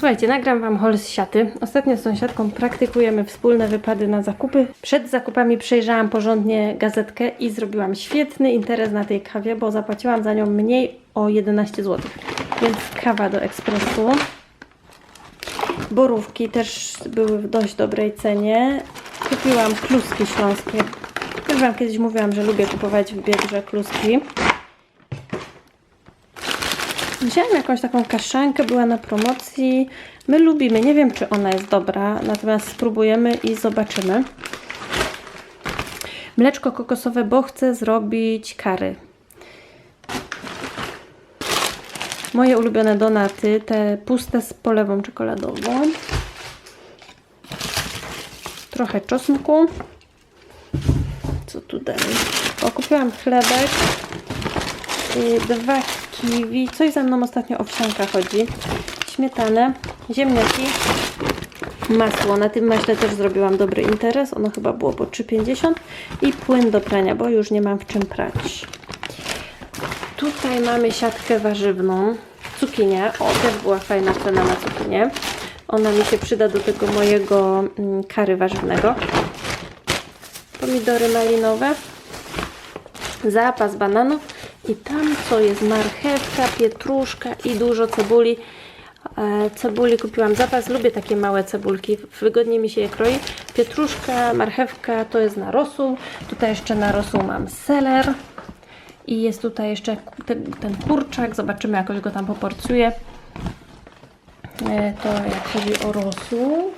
Słuchajcie, nagram Wam haul z siaty. Ostatnio z sąsiadką praktykujemy wspólne wypady na zakupy. Przed zakupami przejrzałam porządnie gazetkę i zrobiłam świetny interes na tej kawie, bo zapłaciłam za nią mniej o 11 zł. Więc kawa do ekspresu. Borówki też były w dość dobrej cenie. Kupiłam kluski śląskie. Już Wam kiedyś mówiłam, że lubię kupować w Biedrze kluski. Wziąłem jakąś taką kaszankę, była na promocji. My lubimy, nie wiem czy ona jest dobra, natomiast spróbujemy i zobaczymy. Mleczko kokosowe, bo chcę zrobić kary. Moje ulubione donaty, te puste z polewą czekoladową. Trochę czosnku. Co tu dalej? O, kupiłam chlebek. Y, Dwa kiwi. Coś za mną ostatnio owsianka chodzi. Śmietanę, ziemniaki, masło. Na tym maśle też zrobiłam dobry interes. Ono chyba było po 3,50 i płyn do prania, bo już nie mam w czym prać. Tutaj mamy siatkę warzywną. Cukinię. O, też była fajna cena na cukinię. Ona mi się przyda do tego mojego mm, kary warzywnego. Pomidory malinowe. Zapas bananów. I tam co jest? Marchewka, pietruszka i dużo cebuli. E, Cebuli kupiłam zapas. Lubię takie małe cebulki. Wygodnie mi się je kroi. Pietruszka, marchewka to jest na rosół. Tutaj jeszcze na rosół mam seler. I jest tutaj jeszcze ten, ten kurczak. Zobaczymy, jakoś go tam poporcjuję. E, To jak chodzi o rosół.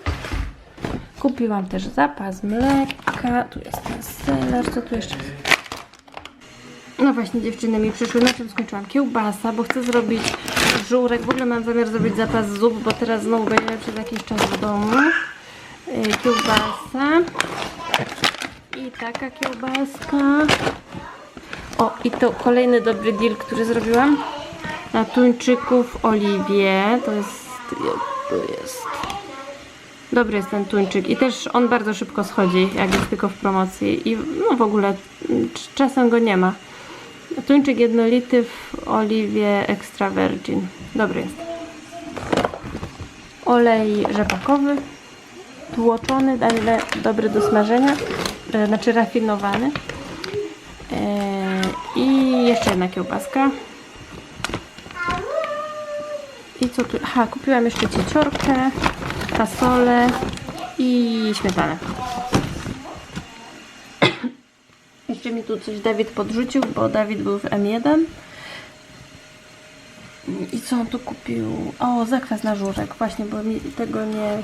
Kupiłam też zapas mleka. Tu jest ten seler. Co tu jeszcze jest? No właśnie, dziewczyny mi przyszły. Na czym skończyłam? Kiełbasa, bo chcę zrobić żurek. W ogóle mam zamiar zrobić zapas zup, bo teraz znowu będziemy przez jakiś czas w domu. Yy, Kiełbasa. I taka kiełbaska. O, i to kolejny dobry deal, który zrobiłam. Na tuńczyku w oliwie. To jest... To jest... Dobry jest ten tuńczyk i też on bardzo szybko schodzi, jak jest tylko w promocji i no w ogóle mm, cz- czasem go nie ma. Tuńczyk jednolity w oliwie extra virgin. Dobry jest. Olej rzepakowy, tłoczony, ale dobry do smażenia, e, znaczy rafinowany. E, I jeszcze jedna kiełbaska. I co tu? Aha, kupiłam jeszcze cieciorkę, fasolę i śmietanę. Jeszcze mi tu coś Dawid podrzucił, bo Dawid był w M1. I co on tu kupił? O, zakwas na żurek. Właśnie, bo mi tego nie,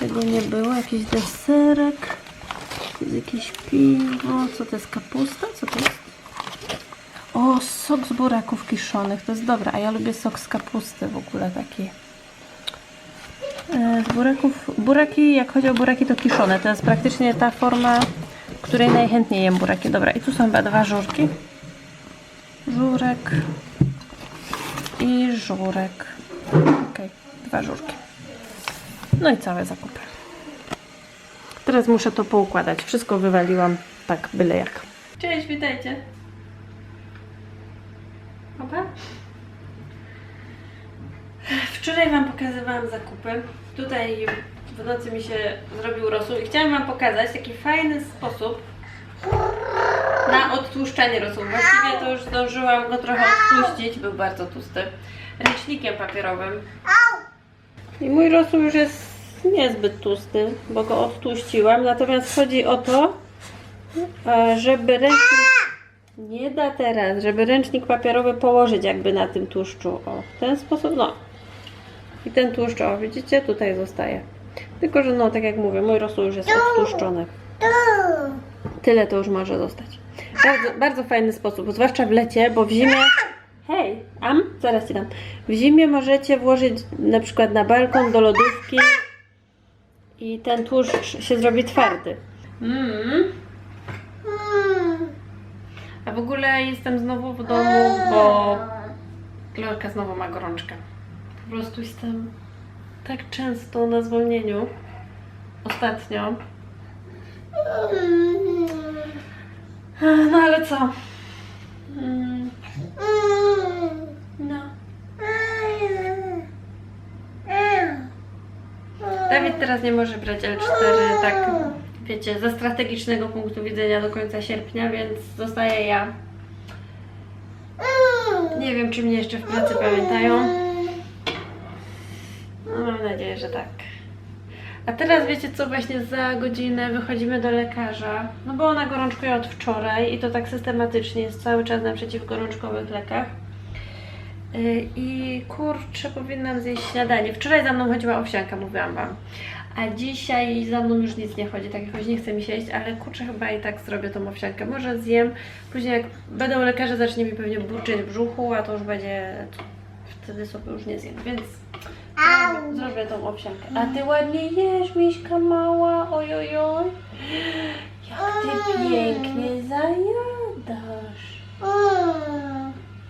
tego nie było. Jakiś deserek. Jakieś piwo. Co to jest? Kapusta? Co to jest? O, sok z buraków kiszonych. To jest dobre. A ja lubię sok z kapusty w ogóle taki. E, Z buraków, buraki, jak chodzi o buraki, to kiszone. To jest praktycznie ta forma, której najchętniej jem buraki. Dobra, i tu są chyba dwa żurki. Żurek i żurek. Okej, dwa żurki. No i całe zakupy. Teraz muszę to poukładać. Wszystko wywaliłam tak byle jak. Cześć, witajcie. Opa. Wczoraj Wam pokazywałam zakupy. Tutaj w nocy mi się zrobił rosół i chciałam Wam pokazać taki fajny sposób na odtłuszczanie rosół. Właściwie to już zdążyłam go trochę odtłuścić, był bardzo tłusty, ręcznikiem papierowym. I mój rosół już jest niezbyt tłusty, bo go odtłuściłam. Natomiast chodzi o to, e, żeby ręcznik... Nie da teraz, żeby ręcznik papierowy położyć jakby na tym tłuszczu. O, w ten sposób, no. I ten tłuszcz, o, widzicie, tutaj zostaje. Tylko, że no, tak jak mówię, mój rosół już jest odtłuszczony. Tyle to już może zostać. Bardzo, bardzo fajny sposób, zwłaszcza w lecie, bo w zimie... Hej, am? Zaraz ci dam. W zimie możecie włożyć na przykład na balkon do lodówki i ten tłuszcz się zrobi twardy. Mm. A w ogóle jestem znowu w domu, bo Lorka znowu ma gorączkę. Po prostu jestem tak często na zwolnieniu. Ostatnio. No ale co? No. Dawid teraz nie może brać L4 tak, wiecie, ze strategicznego punktu widzenia do końca sierpnia, więc zostaję ja. Nie wiem, czy mnie jeszcze w pracy pamiętają. No, mam nadzieję, że tak. A teraz wiecie co, właśnie za godzinę wychodzimy do lekarza, no bo ona gorączkuje od wczoraj i to tak systematycznie jest cały czas na przeciwgorączkowych lekach. Yy, I kurczę, powinnam zjeść śniadanie. Wczoraj za mną chodziła owsianka, mówiłam Wam. A dzisiaj za mną już nic nie chodzi, tak jakoś nie chce mi się jeść, ale kurczę chyba i tak zrobię tą owsiankę. Może zjem, później jak będą lekarze, zacznie mi pewnie burczyć w brzuchu, a to już będzie, wtedy sobie już nie zjem, więc zrobię, zrobię tą owsiankę. A Ty ładnie jesz, miśka mała, ojojoj. Jak Ty pięknie zajadasz.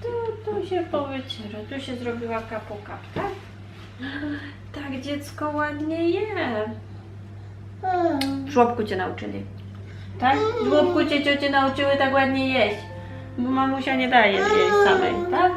Tu, tu się powyciera, tu się zrobiła kapu kap, tak? Tak, dziecko ładnie je. W żłobku cię nauczyli. Tak? W żłobku cię ciocie nauczyły tak ładnie jeść. Bo mamusia nie daje jeść samej, tak?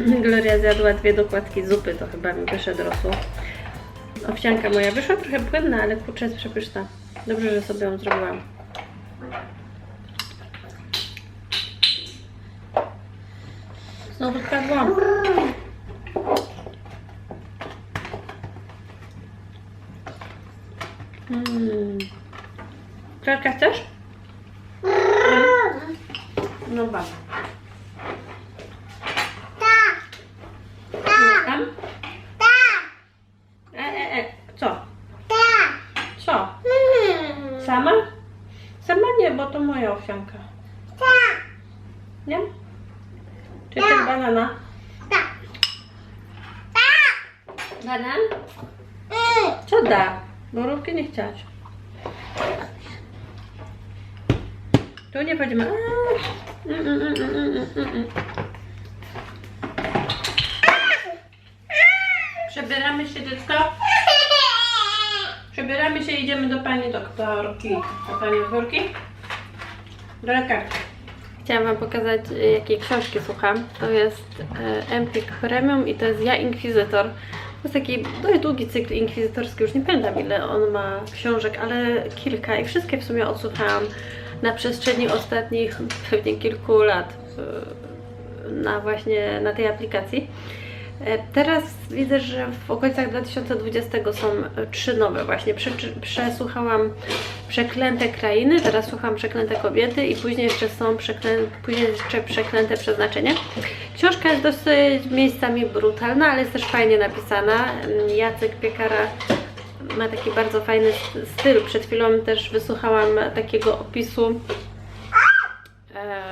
Gloria zjadła dwie dokładki zupy, to chyba mi wyszedł rosół. Owsianka moja wyszła trochę płynna, ale kurczę jest przepyszna. Dobrze, że sobie ją zrobiłam. Znowu spadłam. Mm. Chcesz? No ba. Tam? E, e, e. Co? Co? Sama? Sama nie, bo owsianka. Nie? Czy ty banana? Banan? Co da? Borówki nie chciałaś. Tu nie będziemy. Mm, mm, mm, mm, mm, mm, mm. Przebieramy się dziecko. Przebieramy się i idziemy do pani doktorki. Do pani doktorki? Do lekarza. Chciałam Wam pokazać, y, jakiej książki słucham. To jest e, Empik Premium i to jest Ja Inkwizytor. To jest taki dość długi cykl inkwizytorski, już nie pamiętam ile on ma książek, ale kilka i wszystkie w sumie odsłuchałam na przestrzeni ostatnich pewnie kilku lat y, na właśnie na tej aplikacji. E, Teraz widzę, że w okolicach 2020 są e, trzy nowe właśnie. Prze, przesłuchałam Przeklęte Krainy, teraz słucham Przeklęte Kobiety i później jeszcze są przeklę, później jeszcze Przeklęte Przeznaczenie. Książka jest dosyć miejscami brutalna, ale jest też fajnie napisana. Jacek Piekara ma taki bardzo fajny st- styl. Przed chwilą też wysłuchałam takiego opisu e,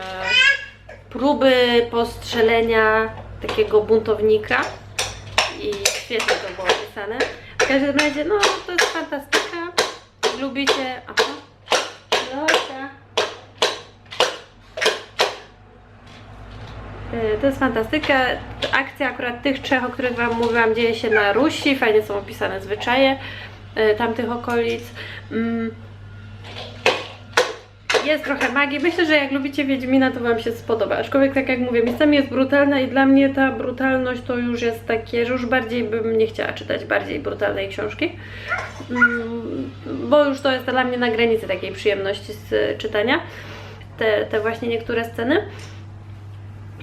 próby postrzelenia takiego buntownika i świetnie to było opisane. W każdym razie, no to jest fantastyka. Lubicie. Aha. Losia. E, To jest fantastyka. Akcja akurat tych trzech, o których Wam mówiłam, dzieje się na Rusi. Fajnie są opisane zwyczaje e, tamtych okolic. Jest trochę magii. Myślę, że jak lubicie Wiedźmina, to Wam się spodoba. Aczkolwiek, tak jak mówię, miejscami jest brutalna i dla mnie ta brutalność to już jest takie, że już bardziej bym nie chciała czytać bardziej brutalnej książki. Mm, Bo już to jest dla mnie na granicy takiej przyjemności z czytania. Te, te właśnie niektóre sceny.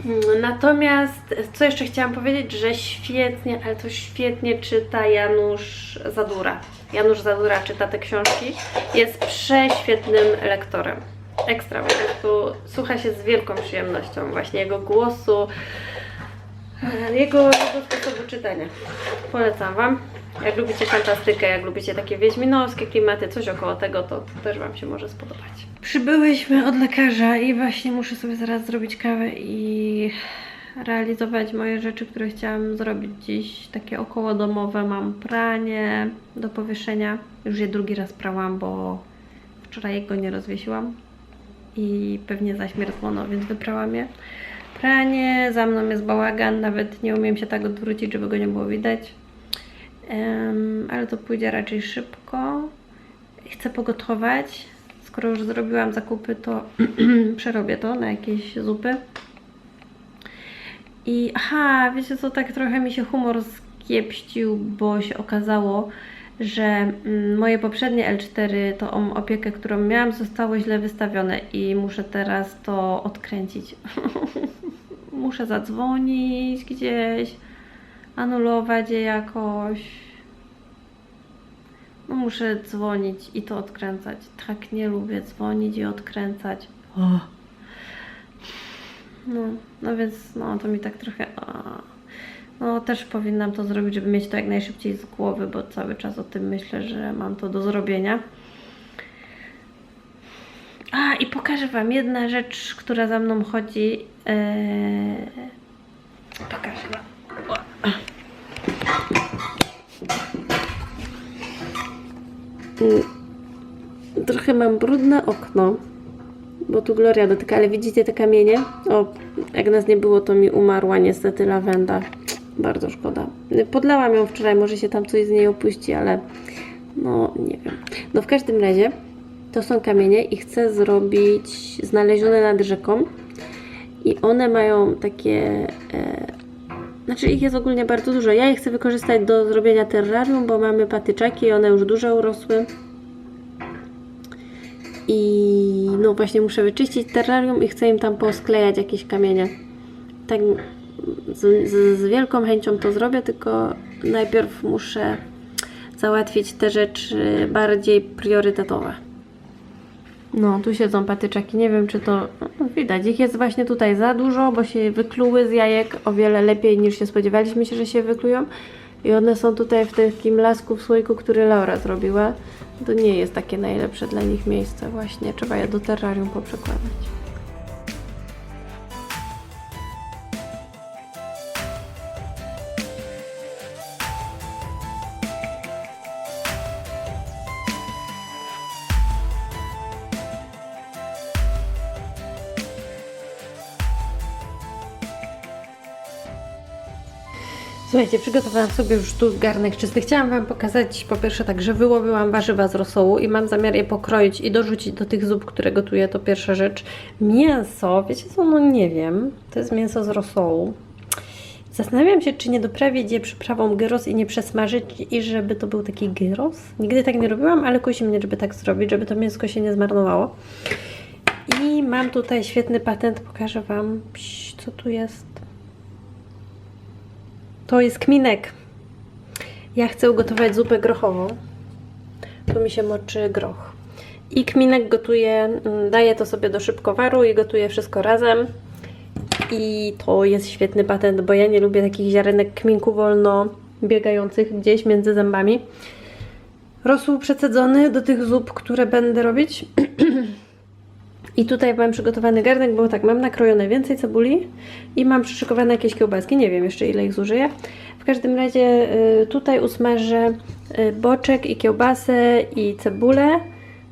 Mm, Natomiast, co jeszcze chciałam powiedzieć, że świetnie, ale to świetnie czyta Janusz Zadura. Janusz Zadura czyta te książki. Jest prześwietnym lektorem. Ekstra, po prostu słucha się z wielką przyjemnością właśnie jego głosu, e, jego, jego sposobu czytania. Polecam Wam. Jak lubicie fantastykę, jak lubicie takie wiedźminowskie klimaty, coś około tego, to też Wam się może spodobać. Przybyłyśmy od lekarza i właśnie muszę sobie zaraz zrobić kawę i realizować moje rzeczy, które chciałam zrobić dziś. Takie około domowe. Mam pranie do powieszenia. Już je drugi raz prałam, bo wczoraj go nie rozwiesiłam i pewnie zaśmierdzłono, więc wyprałam je. Pranie, za mną jest bałagan, nawet nie umiem się tak odwrócić, żeby go nie było widać. Em, ale to pójdzie raczej szybko. Chcę pogotować. Skoro już zrobiłam zakupy, to przerobię to na jakieś zupy. I aha, wiecie co, tak trochę mi się humor skiepścił, bo się okazało, że mm, moje poprzednie L4, tą opiekę, którą miałam, zostało źle wystawione i muszę teraz to odkręcić. muszę zadzwonić gdzieś, anulować je jakoś. No muszę dzwonić i to odkręcać. Tak nie lubię dzwonić i odkręcać. O. No, no więc no to mi tak trochę. A. No też powinnam to zrobić, żeby mieć to jak najszybciej z głowy, bo cały czas o tym myślę, że mam to do zrobienia. A i pokażę Wam jedna rzecz, która za mną chodzi. Eee... Pokażę Wam. Trochę mam brudne okno, bo tu Gloria dotyka, ale widzicie te kamienie? O, jak nas nie było, to mi umarła niestety lawenda. Bardzo szkoda. Podlałam ją wczoraj, może się tam coś z niej opuści, ale no nie wiem. No w każdym razie to są kamienie i chcę zrobić znalezione nad rzeką i one mają takie e, znaczy ich jest ogólnie bardzo dużo. Ja je chcę wykorzystać do zrobienia terrarium, bo mamy patyczaki i one już duże urosły. I no właśnie muszę wyczyścić terrarium i chcę im tam posklejać jakieś kamienie. Tak z, z, z wielką chęcią to zrobię, tylko najpierw muszę załatwić te rzeczy bardziej priorytetowe. No, tu siedzą patyczaki. Nie wiem, czy to no, widać. Ich jest właśnie tutaj za dużo, bo się wykluły z jajek o wiele lepiej niż się spodziewaliśmy się, że się wyklują. I one są tutaj w takim lasku w słoiku, który Laura zrobiła. To nie jest takie najlepsze dla nich miejsce właśnie. Trzeba je do terrarium poprzekładać. Słuchajcie, przygotowałam sobie już tu garnek czysty. Chciałam Wam pokazać po pierwsze tak, że wyłowiłam warzywa z rosołu i mam zamiar je pokroić i dorzucić do tych zup, które gotuję, to pierwsza rzecz. Mięso, wiecie co, no nie wiem, to jest mięso z rosołu. Zastanawiam się, czy nie doprawić je przyprawą gyros i nie przesmażyć i żeby to był taki gyros. Nigdy tak nie robiłam, ale kusi mnie, żeby tak zrobić, żeby to mięsko się nie zmarnowało. I mam tutaj świetny patent, pokażę Wam, Pś, co tu jest. To jest kminek. Ja chcę ugotować zupę grochową. Tu mi się moczy groch. I kminek gotuję, mm, daję to sobie do szybkowaru i gotuję wszystko razem. I to jest świetny patent, bo ja nie lubię takich ziarenek kminku wolno biegających gdzieś między zębami. Rosół przecedzony do tych zup, które będę robić. I tutaj mam przygotowany garnek, bo tak, mam nakrojone więcej cebuli i mam przyszykowane jakieś kiełbaski. Nie wiem jeszcze ile ich zużyję. W każdym razie y, tutaj usmażę y, boczek i kiełbasę i cebulę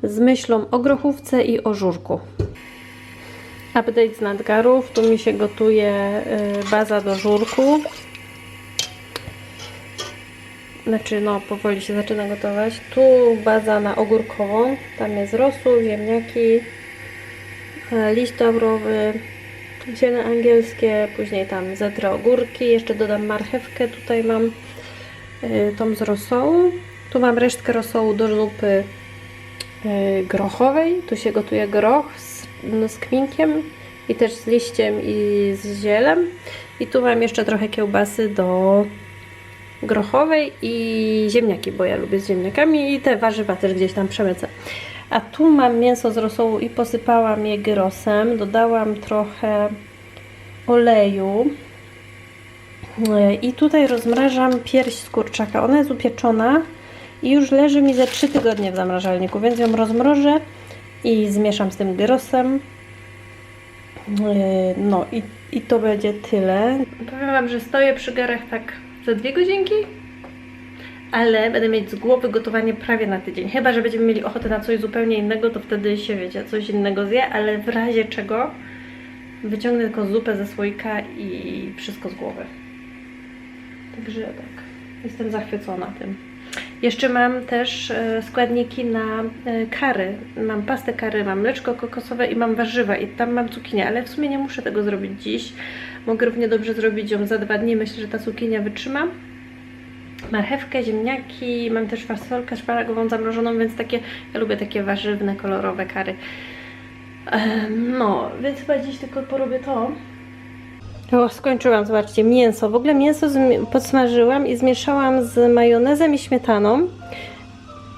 z myślą o grochówce i o żurku. Update z nadgarów. Tu mi się gotuje y, baza do żurku. Znaczy, no, powoli się zaczyna gotować. Tu baza na ogórkową. Tam jest rosół, ziemniaki, liść laurowy, ziele angielskie, później tam zetrę ogórki, jeszcze dodam marchewkę, tutaj mam e, tą z rosołu. Tu mam resztkę rosołu do zupy e, grochowej. Tu się gotuje groch z, no, z kminkiem i też z liściem i z zielem. I tu mam jeszcze trochę kiełbasy do grochowej i ziemniaki, bo ja lubię z ziemniakami i te warzywa też gdzieś tam przemycę. A tu mam mięso z rosołu i posypałam je gyrosem. Dodałam trochę oleju. E, I tutaj rozmrażam pierś z kurczaka. Ona jest upieczona i już leży mi ze 3 tygodnie w zamrażalniku, więc ją rozmrożę i zmieszam z tym gyrosem. E, No i, i to będzie tyle. Powiem Wam, że stoję przy garach tak za dwie godzinki, ale będę mieć z głowy gotowanie prawie na tydzień. Chyba, że będziemy mieli ochotę na coś zupełnie innego, to wtedy się, wiecie, coś innego zje, ale w razie czego wyciągnę tylko zupę ze słoika i wszystko z głowy. Także tak, jestem zachwycona tym. Jeszcze mam też e, składniki na e, kary. Mam pastę kary, mam mleczko kokosowe i mam warzywa i tam mam cukinię, ale w sumie nie muszę tego zrobić dziś. Mogę równie dobrze zrobić ją za dwa dni. Myślę, że ta cukinia wytrzyma. Marchewkę, ziemniaki, mam też fasolkę szparagową zamrożoną, więc takie, ja lubię takie warzywne, kolorowe kary. No, więc chyba dziś tylko porobię to. O, skończyłam, zobaczcie, mięso. W ogóle mięso podsmażyłam i zmieszałam z majonezem i śmietaną.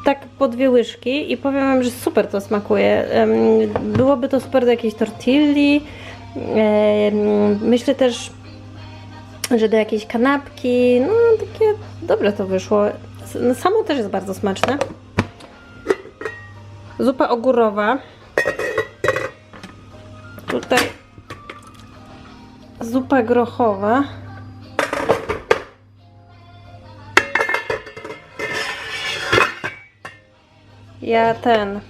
Tak po dwie łyżki i powiem Wam, że super to smakuje. Byłoby to super do jakiejś tortilli. Myślę też, że do jakiejś kanapki. No, takie dobre to wyszło. No, Samo też jest bardzo smaczne. Zupa ogórowa. Tutaj zupa grochowa. Ja ten.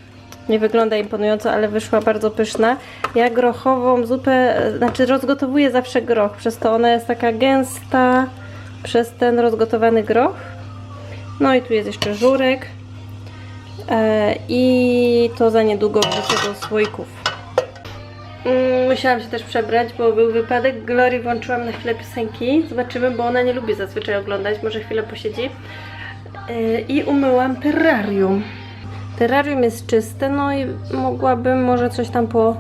Nie wygląda imponująco, ale wyszła bardzo pyszna. Ja grochową zupę, e, znaczy rozgotowuję zawsze groch, przez to ona jest taka gęsta przez ten rozgotowany groch. No i tu jest jeszcze żurek. E, I to za niedługo wrzucę do słoików. Mm, Musiałam się też przebrać, bo był wypadek. Glory włączyłam na chwilę piosenki. Zobaczymy, bo ona nie lubi zazwyczaj oglądać. Może chwilę posiedzi. Yy, I umyłam terrarium. Terrarium jest czyste, no i mogłabym może coś tam po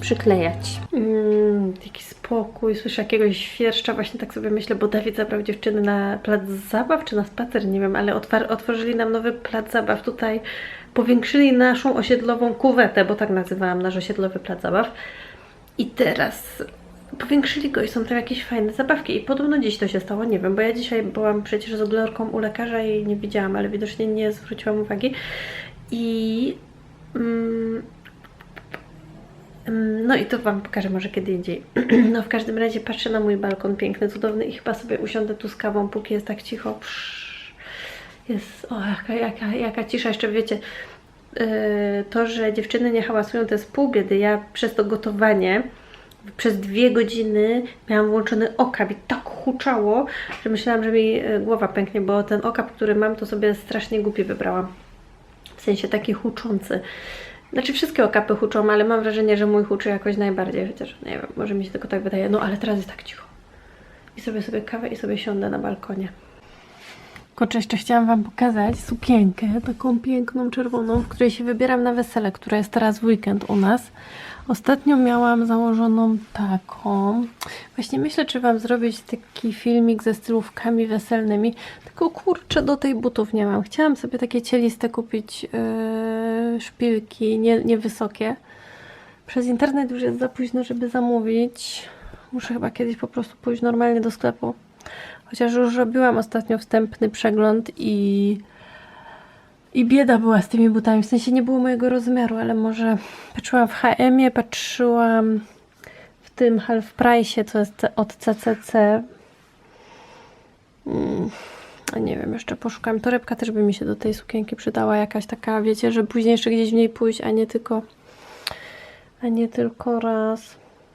przyklejać. Mm, jaki spokój, słyszę jakiegoś świerszcza, właśnie tak sobie myślę, bo Dawid zabrał dziewczyny na plac zabaw, czy na spacer, nie wiem, ale otworzyli nam nowy plac zabaw. Tutaj powiększyli naszą osiedlową kuwetę, bo tak nazywałam nasz osiedlowy plac zabaw. I teraz powiększyli go i są tam jakieś fajne zabawki. I podobno dziś to się stało, nie wiem, bo ja dzisiaj byłam przecież z Glorką u lekarza i nie widziałam, ale widocznie nie zwróciłam uwagi. I mm, mm, no i to Wam pokażę może kiedy indziej. No w każdym razie patrzę na mój balkon piękny, cudowny i chyba sobie usiądę tu z kawą, póki jest tak cicho. Psz, jest, o jaka, jaka, jaka cisza, jeszcze wiecie, yy, to, że dziewczyny nie hałasują, to jest pół biedy. Ja przez to gotowanie przez dwie godziny miałam włączony okap i tak huczało, że myślałam, że mi e, głowa pęknie, bo ten okap, który mam, to sobie strasznie głupi wybrałam. W sensie taki huczący. Znaczy wszystkie okapy huczą, ale mam wrażenie, że mój huczy jakoś najbardziej, chociaż nie wiem, może mi się tylko tak wydaje. No ale teraz jest tak cicho. I sobie sobie kawę i sobie siądę na balkonie. Kurczę, jeszcze chciałam Wam pokazać sukienkę, taką piękną, czerwoną, w której się wybieram na wesele, które jest teraz w weekend u nas. Ostatnio miałam założoną taką. Właśnie myślę, czy Wam zrobić taki filmik ze stylówkami weselnymi. Tylko kurczę, do tej butów nie mam. Chciałam sobie takie cieliste kupić yy, szpilki, nie, niewysokie. Przez internet już jest za późno, żeby zamówić. Muszę chyba kiedyś po prostu pójść normalnie do sklepu. Chociaż już robiłam ostatnio wstępny przegląd i, i bieda była z tymi butami. W sensie nie było mojego rozmiaru, ale może patrzyłam w H&M-ie, patrzyłam w tym half price, co jest od CCC. Mm, nie wiem, jeszcze poszukam. Torebka też by mi się do tej sukienki przydała. Jakaś taka, wiecie, że później jeszcze gdzieś w niej pójść, a nie tylko, a nie tylko raz.